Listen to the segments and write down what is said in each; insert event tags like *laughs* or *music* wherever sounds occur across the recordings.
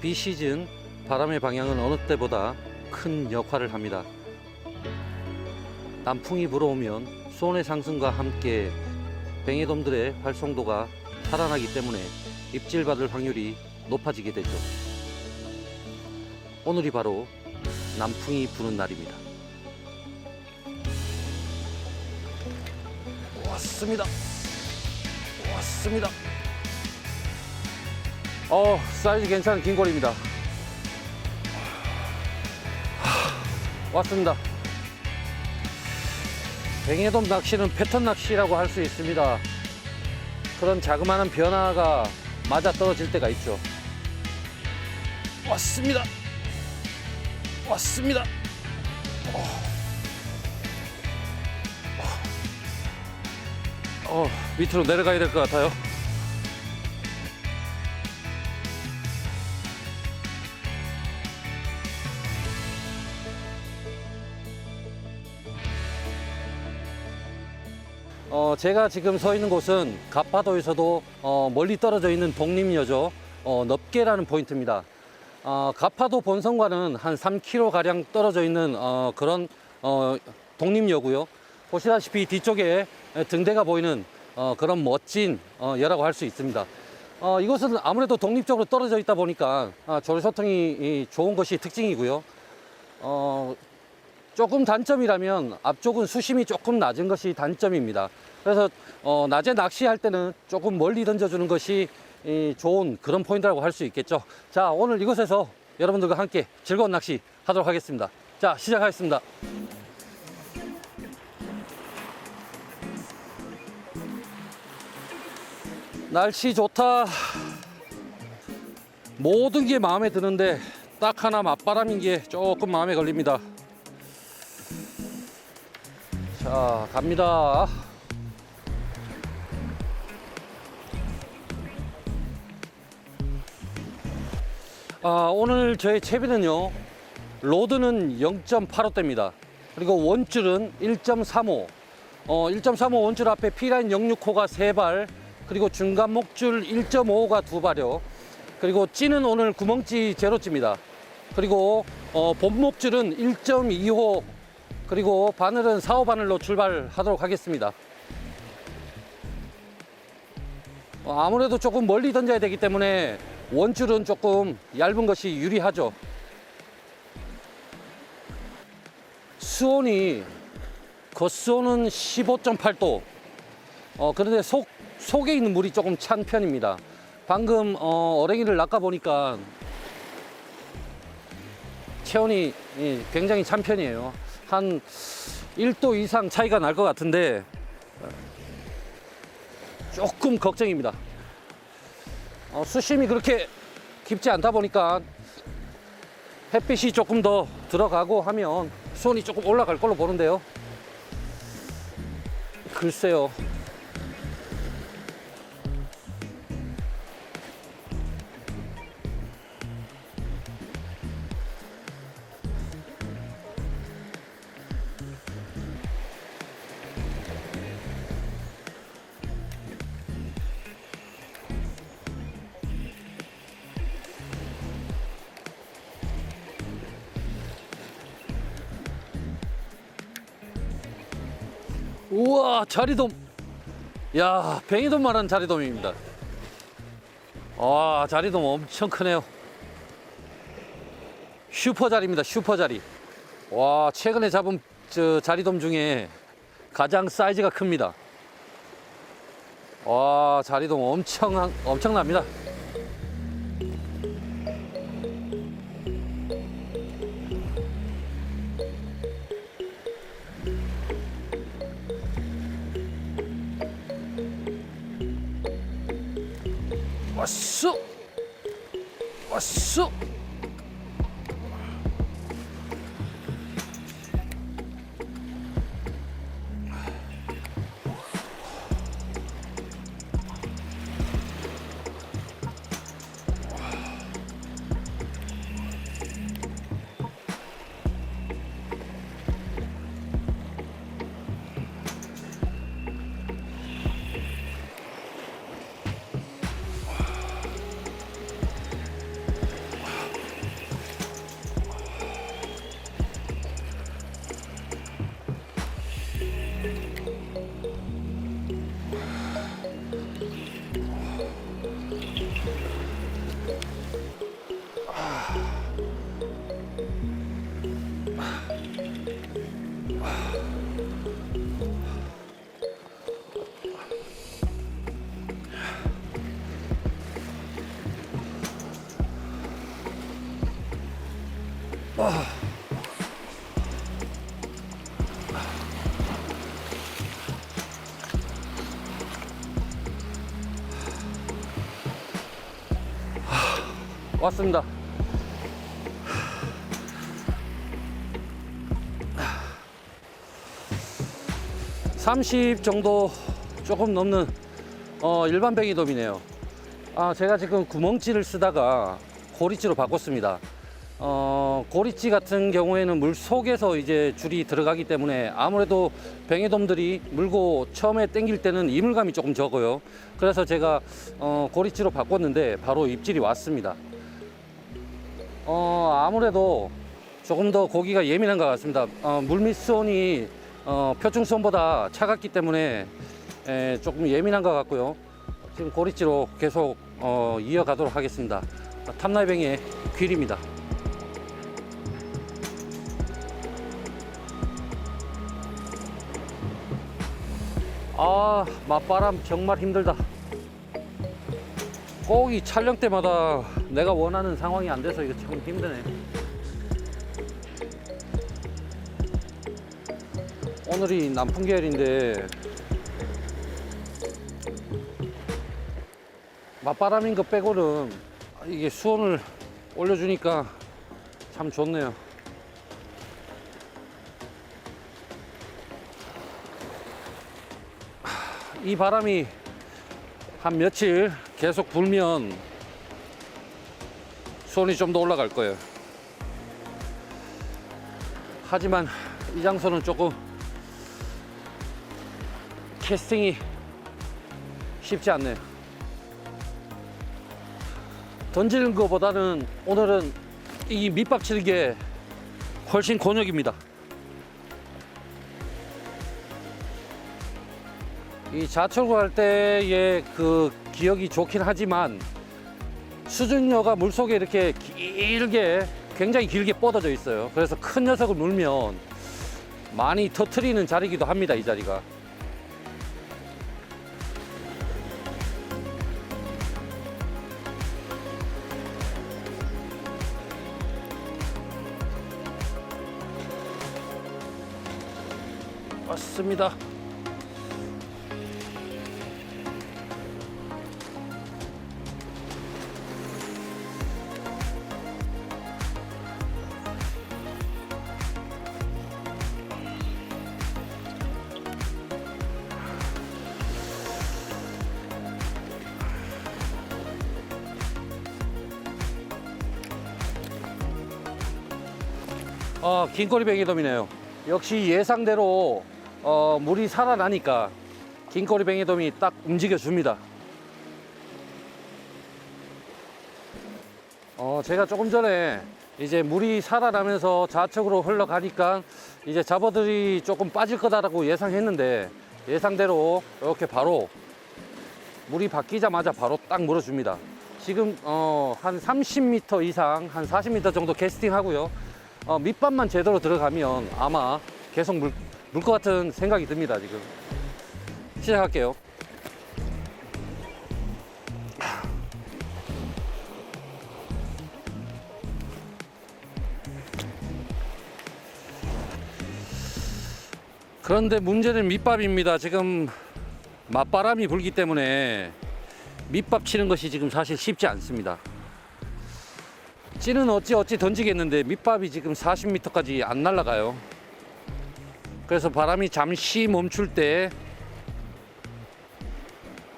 비시즌 바람의 방향은 어느 때보다 큰 역할을 합니다. 남풍이 불어오면 수온의 상승과 함께 뱅에돔들의 활성도가 살아나기 때문에 입질받을 확률이 높아지게 되죠. 오늘이 바로 남풍이 부는 날입니다. 왔습니다. 왔습니다. 어, 사이즈 괜찮은 긴골입니다. 하, 왔습니다. 뱅에돔 낚시는 패턴 낚시라고 할 수 있습니다. 그런 자그마한 변화가 맞아 떨어질 때가 있죠. 왔습니다. 왔습니다. 어, 밑으로 내려가야 될 것 같아요. 어, 제가 지금 서 있는 곳은 가파도에서도 어, 멀리 떨어져 있는 독립여죠. 어, 넙계라는 포인트입니다. 어, 가파도 본선과는 한 3km 가량 떨어져 있는 어, 그런 어, 독립여고요. 보시다시피 뒤쪽에 등대가 보이는 어, 그런 멋진 어, 여라고 할 수 있습니다. 어, 이곳은 아무래도 독립적으로 떨어져 있다 보니까 아, 조류 소통이 이, 좋은 것이 특징이고요. 어, 조금 단점이라면 앞쪽은 수심이 조금 낮은 것이 단점입니다. 그래서 어, 낮에 낚시할 때는 조금 멀리 던져주는 것이 이, 좋은 그런 포인트라고 할 수 있겠죠. 자, 오늘 이곳에서 여러분들과 함께 즐거운 낚시 하도록 하겠습니다. 자, 시작하겠습니다. 날씨 좋다. 모든 게 마음에 드는데 딱 하나 맞바람인 게 조금 마음에 걸립니다. 자, 갑니다. 아, 오늘 저의 채비는요. 로드는 0.85대입니다. 그리고 원줄은 1.35. 어, 1.35 원줄 앞에 P라인 06호가 3발, 그리고 중간 목줄 1.5호가 2발이요. 그리고 찌는 오늘 구멍찌 제로찌입니다. 그리고 어, 본 목줄은 1.25 그리고 바늘은 4, 5바늘로 출발하도록 하겠습니다. 어, 아무래도 조금 멀리 던져야 되기 때문에 원줄은 조금 얇은 것이 유리하죠. 수온이 겉수온은 15.8도. 어, 그런데 속, 속에 있는 물이 조금 찬 편입니다. 방금 어, 어랭이를 낚아 보니까 체온이 예, 굉장히 찬 편이에요. 한 1도 이상 차이가 날 것 같은데 조금 걱정입니다. 어, 수심이 그렇게 깊지 않다 보니까 햇빛이 조금 더 들어가고 하면 수온이 조금 올라갈 걸로 보는데요. 글쎄요. 우와 자리돔. 야 뱅이돔만한 자리돔입니다. 와 자리돔 엄청 크네요. 슈퍼 자리입니다 슈퍼 자리. 와 최근에 잡은 저 자리돔 중에 가장 사이즈가 큽니다. 와 자리돔 엄청 엄청납니다 왔습니다. 30 정도 조금 넘는 어, 일반 뱅이돔이네요. 아, 제가 지금 구멍찌를 쓰다가 고리찌로 바꿨습니다. 어, 고리찌 같은 경우에는 물 속에서 이제 줄이 들어가기 때문에 아무래도 뱅에돔들이 물고 처음에 당길 때는 이물감이 조금 적어요. 그래서 제가 어, 고리찌로 바꿨는데 바로 입질이 왔습니다. 어, 아무래도 조금 더 고기가 예민한 것 같습니다. 어, 물밑 수온이 어, 표층 수온보다 차갑기 때문에 에, 조금 예민한 것 같고요. 지금 고리찌로 계속 어, 이어가도록 하겠습니다. 탐나이뱅의 귀리입니다. 아, 맞바람 정말 힘들다. 꼭 이 촬영 때마다 내가 원하는 상황이 안 돼서 이거 참 힘드네. 오늘이 남풍 계열인데 맞바람인 것 빼고는 이게 수온을 올려주니까 참 좋네요. 이 바람이 한 며칠 계속 불면 수온이 좀 더 올라갈 거예요. 하지만 이 장소는 조금 캐스팅이 쉽지 않네요. 던지는 것보다는 오늘은 이 밑밥 치는 게 훨씬 곤욕입니다. 이 자초를 할 때의 그 기억이 좋긴 하지만 수중료가 물속에 이렇게 길게 굉장히 길게 뻗어져 있어요. 그래서 큰 녀석을 물면 많이 터트리는 자리이기도 합니다. 이 자리가. 맞습니다. 어, 긴꼬리 뱅이돔이네요. 역시 예상대로 어, 물이 살아나니까 긴꼬리 뱅이돔이 딱 움직여 줍니다. 어, 제가 조금 전에 이제 물이 살아나면서 좌측으로 흘러가니까 이제 잡어들이 조금 빠질 거다라고 예상했는데 예상대로 이렇게 바로 물이 바뀌자마자 바로 딱 물어줍니다. 지금 어, 한 30m 이상, 한 40m 정도 캐스팅 하고요. 어, 밑밥만 제대로 들어가면 아마 계속 물, 물 것 같은 생각이 듭니다, 지금. 시작할게요. 그런데 문제는 밑밥입니다. 지금 맞바람이 불기 때문에 밑밥 치는 것이 지금 사실 쉽지 않습니다. 찌는 어찌 어찌 던지겠는데 밑밥이 지금 40m까지 안 날아가요. 그래서 바람이 잠시 멈출 때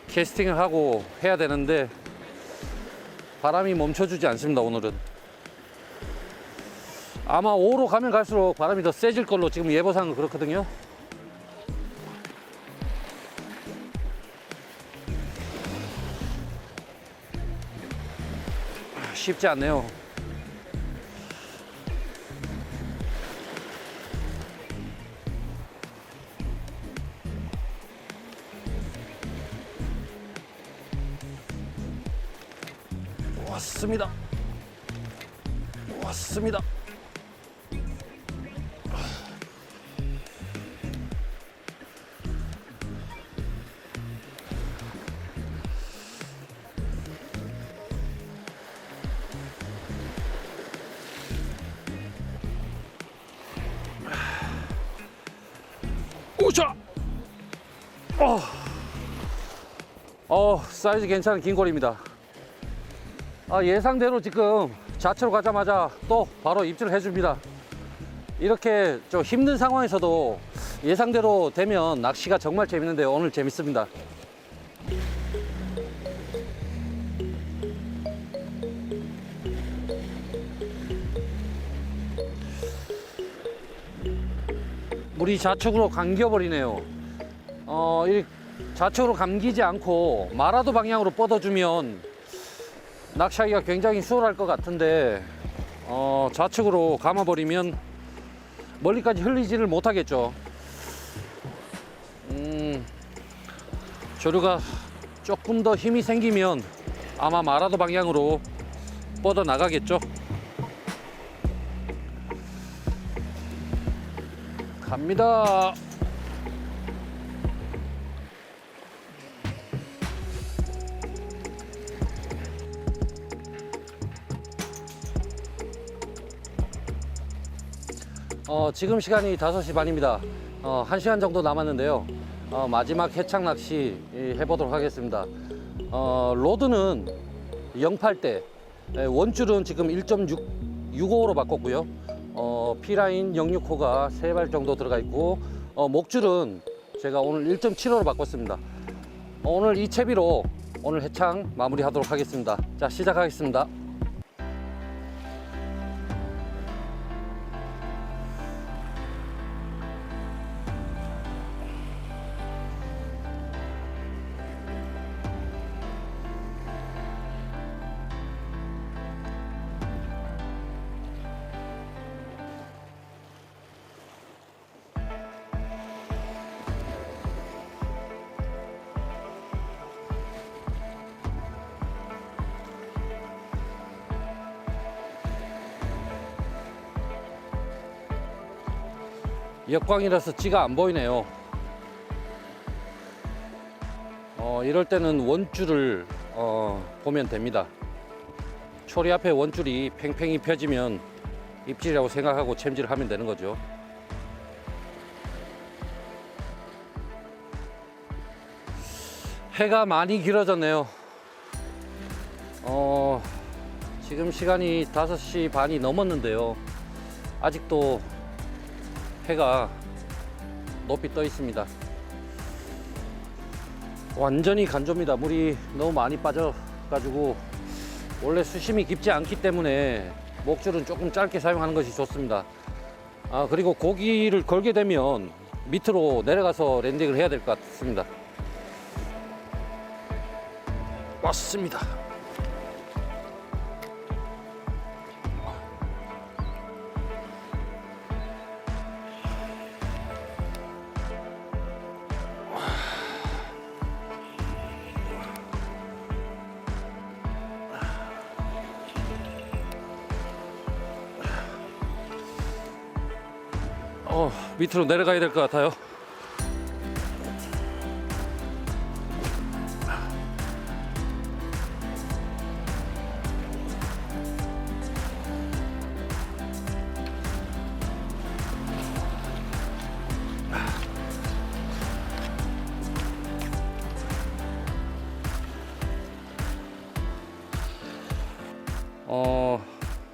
캐스팅을 하고 해야 되는데 바람이 멈춰주지 않습니다 오늘은. 아마 5로 가면 갈수록 바람이 더 세질 걸로 지금 예보상은 그렇거든요. 쉽지 않네요 좋습니다. 오자. 어. 어, 사이즈 괜찮은 긴 골입니다. 아, 예상대로 지금 자체로 가자마자 또 바로 입질을 해줍니다. 이렇게 좀 힘든 상황에서도 예상대로 되면 낚시가 정말 재밌는데 오늘 재밌습니다. 물이 좌측으로 감겨버리네요. 어, 이 좌측으로 감기지 않고 마라도 방향으로 뻗어주면 낚시하기가 굉장히 수월할 것 같은데 어, 좌측으로 감아버리면 멀리까지 흘리지를 못하겠죠. 음, 조류가 조금 더 힘이 생기면 아마 마라도 방향으로 뻗어 나가겠죠. 갑니다. 어, 지금 시간이 5시 반입니다. 어, 1시간 정도 남았는데요. 어, 마지막 해창 낚시 예, 해보도록 하겠습니다. 어, 로드는 08대, 예, 원줄은 지금 1.65로 바꿨고요. 어, P라인 065가 3발 정도 들어가 있고, 어, 목줄은 제가 오늘 1.75로 바꿨습니다. 어, 오늘 이 채비로 오늘 해창 마무리하도록 하겠습니다. 자, 시작하겠습니다. 역광이라서 찌가 안 보이네요. 어, 이럴 때는 원줄을 어, 보면 됩니다. 초리 앞에 원줄이 팽팽히 펴지면 입질이라고 생각하고 챔질을 하면 되는 거죠. 해가 많이 길어졌네요. 어, 지금 시간이 5시 반이 넘었는데요. 아직도 해가 높이 떠 있습니다. 완전히 간조입니다. 물이 너무 많이 빠져가지고 원래 수심이 깊지 않기 때문에 목줄은 조금 짧게 사용하는 것이 좋습니다. 아 그리고 고기를 걸게 되면 밑으로 내려가서 랜딩을 해야 될 것 같습니다. 왔습니다. 어, 밑으로 내려가야 될 것 같아요. 어,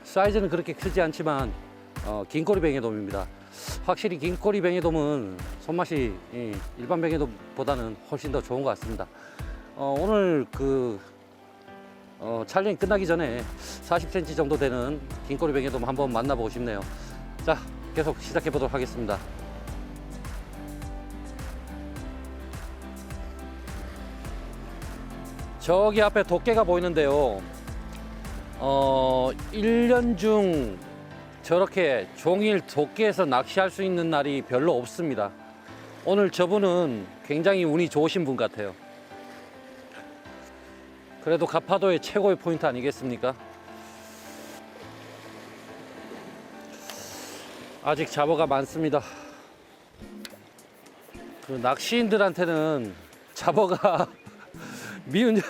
사이즈는 그렇게 크지 않지만 어, 긴꼬리 뱅에돔입니다. 확실히 긴 꼬리 뱅에돔은 손맛이 이 일반 뱅에돔보다는 훨씬 더 좋은 것 같습니다. 어, 오늘 그 어, 촬영이 끝나기 전에 40cm 정도 되는 긴 꼬리 뱅에돔 한번 만나보고 싶네요. 자, 계속 시작해 보도록 하겠습니다. 저기 앞에 도깨가 보이는데요. 어, 1년 중 저렇게 종일 도끼에서 낚시할 수 있는 날이 별로 없습니다. 오늘 저분은 굉장히 운이 좋으신 분 같아요. 그래도 가파도의 최고의 포인트 아니겠습니까? 아직 잡어가 많습니다. 그 낚시인들한테는 잡어가 *laughs* 미운,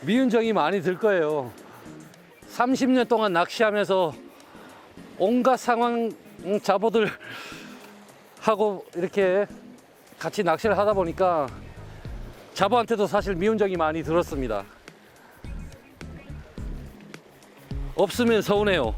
미운 정이 많이 들 거예요. 30년 동안 낚시하면서 온갖 상황 음, 잡어들 하고 이렇게 같이 낚시를 하다 보니까 자부한테도 사실 미운 적이 많이 들었습니다. 없으면 서운해요.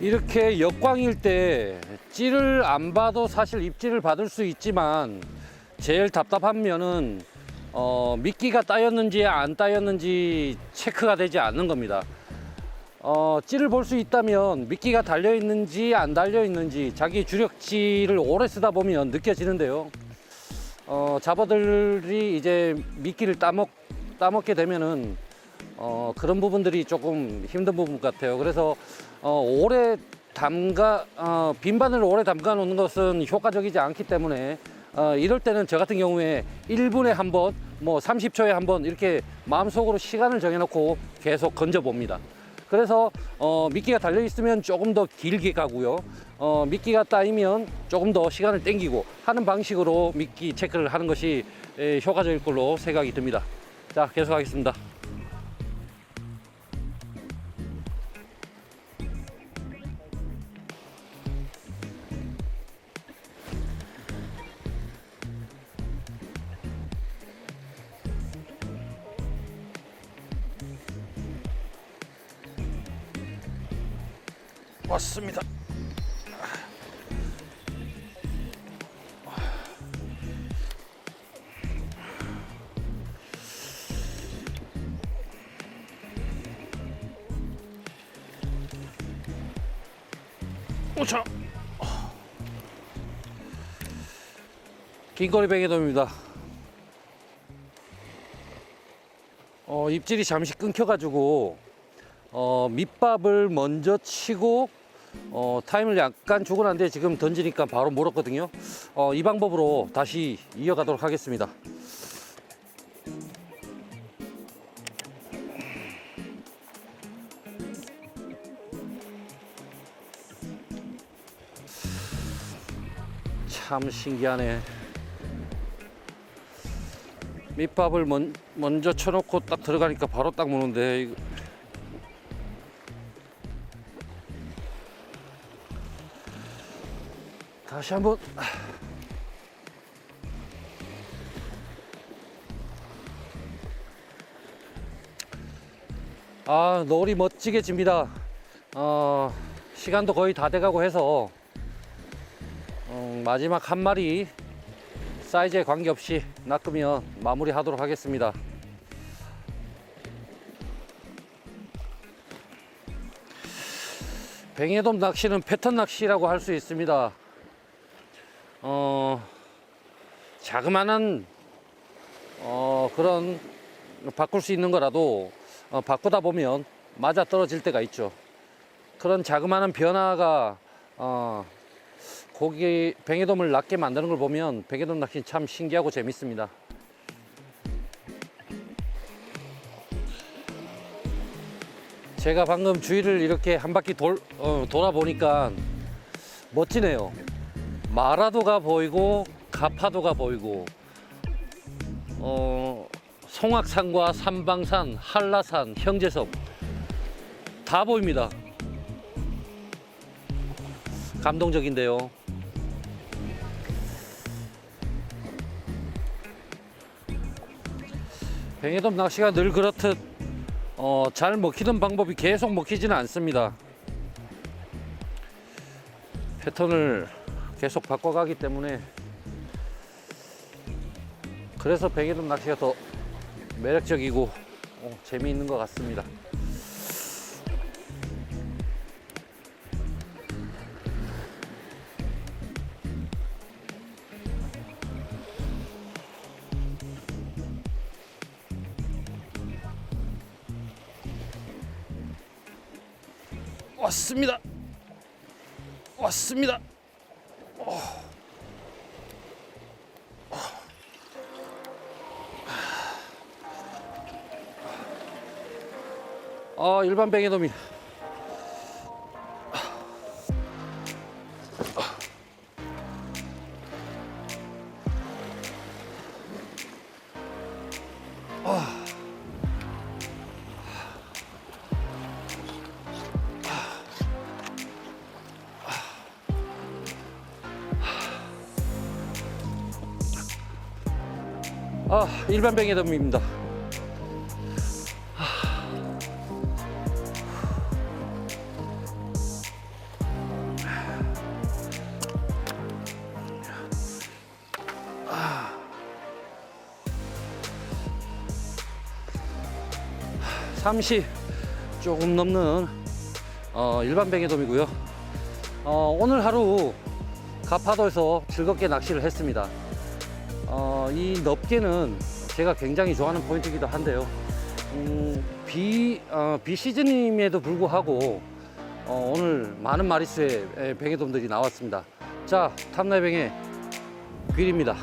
이렇게 역광일 때 찌를 안 봐도 사실 입질을 받을 수 있지만 제일 답답한 면은 어, 미끼가 따였는지 안 따였는지 체크가 되지 않는 겁니다. 어, 찌를 볼 수 있다면 미끼가 달려 있는지 안 달려 있는지 자기 주력지를 오래 쓰다 보면 느껴지는데요. 어, 잡어들이 이제 미끼를 따먹 따먹게 되면은 어, 그런 부분들이 조금 힘든 부분 같아요. 그래서 어, 오래 담가 어, 빈바늘을 오래 담가 놓는 것은 효과적이지 않기 때문에 어, 이럴 때는 저 같은 경우에 1분에 한 번, 뭐 30초에 한 번 이렇게 마음속으로 시간을 정해놓고 계속 건져 봅니다. 그래서 어, 미끼가 달려 있으면 조금 더 길게 가고요. 어, 미끼가 따이면 조금 더 시간을 땡기고 하는 방식으로 미끼 체크를 하는 것이 에, 효과적일 걸로 생각이 듭니다. 자, 계속하겠습니다. 오차. 긴거리 베개돔입니다. 어, 입질이 잠시 끊겨가지고 어, 밑밥을 먼저 치고 어, 타임을 약간 주고 난데 지금 던지니까 바로 물었거든요. 어, 이 방법으로 다시 이어가도록 하겠습니다. 참 신기하네. 밑밥을 먼, 먼저 쳐놓고 딱 들어가니까 바로 딱 무는데 다시 한번. 아 놀이 멋지게 집니다. 어, 시간도 거의 다 돼가고 해서. 음, 마지막 한 마리 사이즈에 관계없이 낚으면 마무리하도록 하겠습니다 뱅에돔 낚시는 패턴 낚시라고 할 수 있습니다 어, 자그마한 어, 그런 바꿀 수 있는 거라도 어, 바꾸다 보면 맞아 떨어질 때가 있죠. 그런 자그마한 변화가 어, 고기 뱅에돔을 낮게 만드는 걸 보면 뱅에돔 낚시 참 신기하고 재밌습니다. 제가 방금 주위를 이렇게 한 바퀴 돌, 어, 돌아보니까 멋지네요. 마라도가 보이고 가파도가 보이고 어, 송악산과 삼방산, 한라산, 형제섬 다 보입니다. 감동적인데요. 뱅에돔 낚시가 늘 그렇듯 어, 잘 먹히는 방법이 계속 먹히지는 않습니다. 패턴을 계속 바꿔가기 때문에 그래서 뱅에돔 낚시가 더 매력적이고 어, 재미있는 것 같습니다. 왔습니다. 왔습니다. 아 일반 뱅에돔이 아, 일반 뱅에돔입니다. 삼시 조금 넘는 어, 일반 뱅에돔이고요. 어, 오늘 하루 가파도에서 즐겁게 낚시를 했습니다. 어, 이 넙개는 제가 굉장히 좋아하는 포인트이기도 한데요. 음, 비, 어, 비 시즌임에도 불구하고 어, 오늘 많은 마리수의 에, 뱅에돔들이 나왔습니다. 자, 탐나이뱅의 귀리입니다.